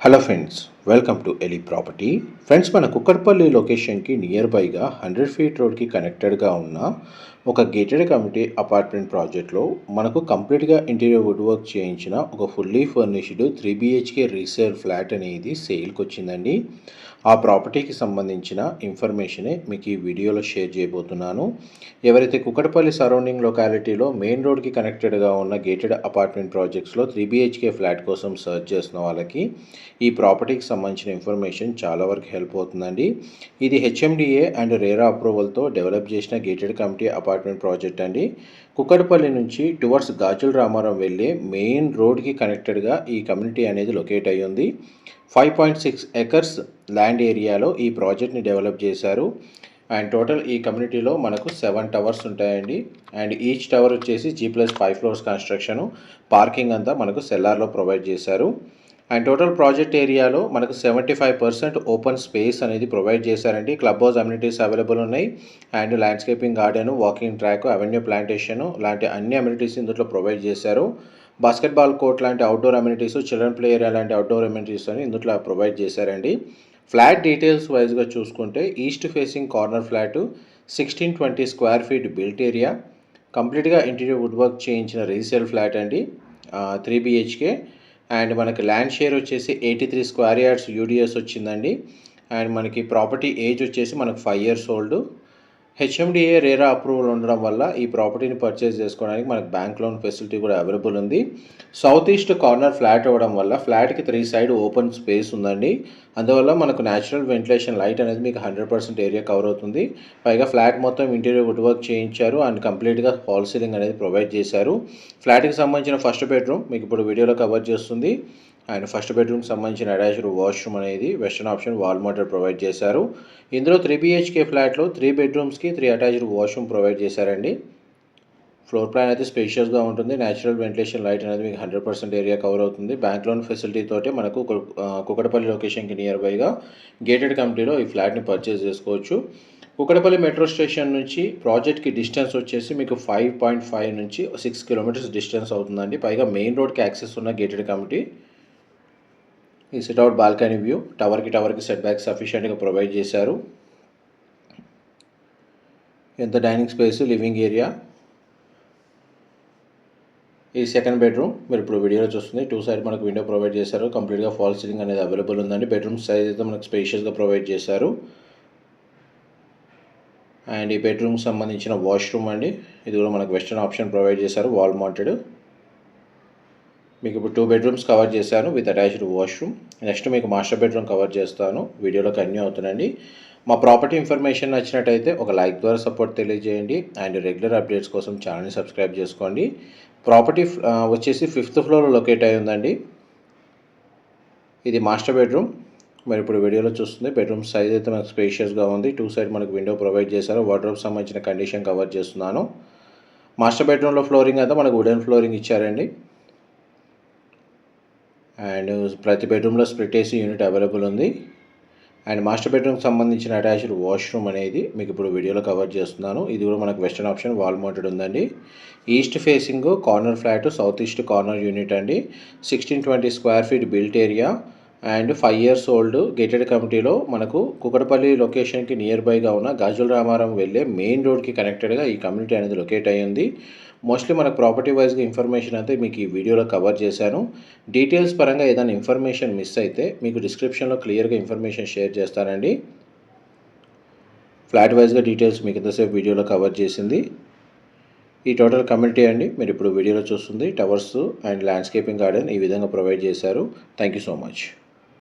Hello friends welcome to ఎలి property friends మన కుక్కర్పల్లి లొకేషన్కి నియర్ బైగా హండ్రెడ్ ఫీట్ రోడ్కి కనెక్టెడ్గా ఉన్న ఒక గేటెడ్ కమిటీ అపార్ట్మెంట్ ప్రాజెక్ట్లో మనకు కంప్లీట్గా ఇంటీరియర్ వుడ్ వర్క్ చేయించిన ఒక fully furnished three BHK resale flat అనేది సేల్కి వచ్చిందండి. ఆ ప్రాపర్టీకి సంబంధించిన ఇన్ఫర్మేషనే మీకు ఈ వీడియోలో షేర్ చేయబోతున్నాను. ఎవరైతే కుక్కటపల్లి సరౌండింగ్ లొకాలిటీలో మెయిన్ రోడ్కి కనెక్టెడ్గా ఉన్న గేటెడ్ అపార్ట్మెంట్ ప్రాజెక్ట్స్లో త్రీ బీహెచ్కే ఫ్లాట్ కోసం సర్చ్ చేస్తున్న వాళ్ళకి ఈ ప్రాపర్టీకి సంబంధించిన ఇన్ఫర్మేషన్ చాలా వరకు హెల్ప్ అవుతుందండి. ఇది హెచ్ఎండిఏ అండ్ రేరా అప్రూవల్తో డెవలప్ చేసిన గేటెడ్ కమిటీ అపార్ట్మెంట్ ప్రాజెక్ట్ అండి. కుక్కడపల్లి నుంచి టువర్డ్స్ గాజుల రామారం వెళ్ళే మెయిన్ రోడ్కి కనెక్టెడ్గా ఈ కమ్యూనిటీ అనేది లొకేట్ అయ్యి ఉంది. Five point six acres land ఏరియాలో ఈ ప్రాజెక్ట్ని డెవలప్ చేశారు. అండ్ టోటల్ ఈ కమ్యూనిటీలో మనకు సెవెన్ టవర్స్ ఉంటాయండి. అండ్ ఈచ్ టవర్ వచ్చేసి G plus five floors construction parking అంతా మనకు సెల్లార్లో ప్రొవైడ్ చేశారు. అండ్ టోటల్ ప్రాజెక్ట్ ఏరియాలో మనకు seventy five percent open space అనేది ప్రొవైడ్ చేశారండి. క్లబ్ హౌస్ అమ్యూనిటీస్ అవైలబుల్ ఉన్నాయి. And landscaping garden walking track avenue plantation లాంటి అన్ని అమ్యూనిటీస్ ఇందులో ప్రొవైడ్ చేశారు. బాస్కెట్బాల్ కోర్ట్ లాంటి outdoor amenities children play area లాంటి అవుట్డోర్ అమ్యూనిటీస్ అని ఇందులో ప్రొవైడ్ చేశారండి. ఫ్లాట్ డీటెయిల్స్ వైజ్గా చూసుకుంటే east facing corner flat sixteen twenty square feet built area కంప్లీట్గా ఇంటీరియర్ వుడ్ వర్క్ చేయించిన రీసేల్ ఫ్లాట్ అండి. త్రీ బిహెచ్కే అండ్ మనకి ల్యాండ్ షేర్ వచ్చేసి eighty three square yards UDS వచ్చిందండి. అండ్ మనకి ప్రాపర్టీ ఏజ్ వచ్చేసి మనకు five years old. HMDA RERA approval ఉండడం వల్ల ఈ ప్రాపర్టీని పర్చేస్ చేసుకోవడానికి మనకు బ్యాంక్ లోన్ ఫెసిలిటీ కూడా అవైలబుల్ ఉంది. సౌత్ ఈస్ట్ కార్నర్ ఫ్లాట్ అవ్వడం వల్ల ఫ్లాట్కి త్రీ సైడ్ ఓపెన్ స్పేస్ ఉందండి. అందువల్ల మనకు న్యాచురల్ వెంటిలేషన్ లైట్ అనేది మీకు హండ్రెడ్ పర్సెంట్ ఏరియా కవర్ అవుతుంది. పైగా ఫ్లాట్ మొత్తం ఇంటీరియర్ వుడ్ వర్క్ చేయించారు అండ్ కంప్లీట్గా హాల్ సీలింగ్ అనేది ప్రొవైడ్ చేశారు. ఫ్లాట్కి సంబంధించిన ఫస్ట్ బెడ్రూమ్ మీకు ఇప్పుడు వీడియోలో కవర్ చేస్తుంది. అండ్ ఫస్ట్ బెడ్రూమ్కి సంబంధించిన అటాచ్డ్ వాష్రూమ్ అనేది western option wall motor provide చేశారు. ఇందులో త్రీ బీహెచ్కే ఫ్లాట్లో త్రీ బెడ్రూమ్స్కి త్రీ అటాచ్డ్ వాష్రూమ్ ప్రొవైడ్ చేశారండి. ఫ్లోర్ ప్లాన్ అయితే స్పేషియస్గా ఉంటుంది. న్యాచురల్ వెంటిలేషన్ లైట్ అనేది మీకు హండ్రెడ్ పర్సెంట్ ఏరియా కవర్ అవుతుంది. బ్యాంక్ లోన్ ఫెసిలిటీ తోటి మనకు కుకటపల్లి లొకేషన్కి నియర్ బైగా గేటెడ్ కమిటీలో ఈ ఫ్లాట్ని పర్చేస్ చేసుకోవచ్చు. కుకటపల్లి మెట్రో స్టేషన్ నుంచి ప్రాజెక్ట్కి డిస్టెన్స్ వచ్చేసి మీకు ఫైవ్ పాయింట్ ఫైవ్ నుంచి సిక్స్ కిలోమీటర్స్ డిస్టెన్స్ అవుతుందండి. పైగా మెయిన్ రోడ్కి యాక్సెస్ ఉన్న గేటెడ్ కమిటీ. ఈ సిట్అవుట్ బాల్కనీ వ్యూ టవర్కి టవర్కి సెట్ బ్యాక్ సఫిషియెంట్గా ప్రొవైడ్ చేశారు. ఎంత డైనింగ్ స్పేస్ లివింగ్ ఏరియా ఈ సెకండ్ బెడ్రూమ్ మీరు ఇప్పుడు వీడియోలో చూస్తుంది. టూ సైడ్ మనకు విండో ప్రొవైడ్ చేశారు. కంప్లీట్గా ఫాల్ సీలింగ్ అనేది అవైలబుల్ ఉందండి. బెడ్రూమ్ సైజ్ అయితే మనకు స్పేషియస్గా ప్రొవైడ్ చేశారు. అండ్ ఈ బెడ్రూమ్కి సంబంధించిన వాష్రూమ్ అండి. ఇది కూడా మనకు వెస్టర్న్ ఆప్షన్ ప్రొవైడ్ చేశారు. వాల్ మౌంటెడ్ మీకు ఇప్పుడు టూ బెడ్రూమ్స్ కవర్ చేశాను విత్ అటాచ్డ్ వాష్రూమ్ నెక్స్ట్ మీకు మాస్టర్ బెడ్రూమ్ కవర్ చేస్తాను. వీడియోలో కన్యూ అవుతుందండి. మా ప్రాపర్టీ ఇన్ఫర్మేషన్ నచ్చినట్టయితే ఒక లైక్ ద్వారా సపోర్ట్ తెలియజేయండి. అండ్ రెగ్యులర్ అప్డేట్స్ కోసం ఛానల్ని సబ్స్క్రైబ్ చేసుకోండి. ప్రాపర్టీ వచ్చేసి ఫిఫ్త్ ఫ్లోర్లో లొకేట్ అయి ఉందండి. ఇది మాస్టర్ బెడ్రూమ్ మరి ఇప్పుడు వీడియోలో చూస్తుంది. బెడ్రూమ్ సైజ్ అయితే మనకు స్పేషియస్గా ఉంది. టూ సైడ్ మనకు విండో ప్రొవైడ్ చేశారు. వార్డ్రోబ్ సంబంధించిన కండిషన్ కవర్ చేస్తున్నాను. మాస్టర్ బెడ్రూమ్లో ఫ్లోరింగ్ అయితే మనకు వుడెన్ ఫ్లోరింగ్ ఇచ్చారండి. అండ్ ప్రతి బెడ్రూమ్లో స్ప్లిట్ ఏసీ యూనిట్ అవైలబుల్ ఉంది. అండ్ మాస్టర్ బెడ్రూమ్కి సంబంధించిన అటాచ్డ్ వాష్రూమ్ అనేది మీకు ఇప్పుడు వీడియోలో కవర్ చేస్తున్నాను. ఇది కూడా మనకు వెస్టర్న్ ఆప్షన్ వాల్ మౌంటెడ్ ఉందండి. East facing corner flat south east corner unit అండి. Sixteen twenty square feet built area and five years old gated కమిటీలో మనకు కుకటపల్లి లొకేషన్కి నియర్ బైగా ఉన్న గాజుల రామారం వెళ్ళే మెయిన్ రోడ్కి కనెక్టెడ్గా ఈ కమ్యూనిటీ అనేది లొకేట్ అయ్యింది. మోస్ట్లీ మనకు ప్రాపర్టీ వైజ్గా ఇన్ఫర్మేషన్ అయితే మీకు ఈ వీడియోలో కవర్ చేశాను. డీటెయిల్స్ పరంగా ఏదైనా ఇన్ఫర్మేషన్ మిస్ అయితే మీకు డిస్క్రిప్షన్లో క్లియర్గా ఇన్ఫర్మేషన్ షేర్ చేస్తానండి. ఫ్లాట్ వైజ్గా డీటెయిల్స్ మీకు ఎంతసేపు వీడియోలో కవర్ చేసింది. ఈ టోటల్ కమ్యూనిటీ అండి. మీరు ఇప్పుడు వీడియోలో చూస్తుంది. టవర్స్ అండ్ ల్యాండ్స్కేపింగ్ గార్డెన్ ఈ విధంగా ప్రొవైడ్ చేశారు. Thank you so much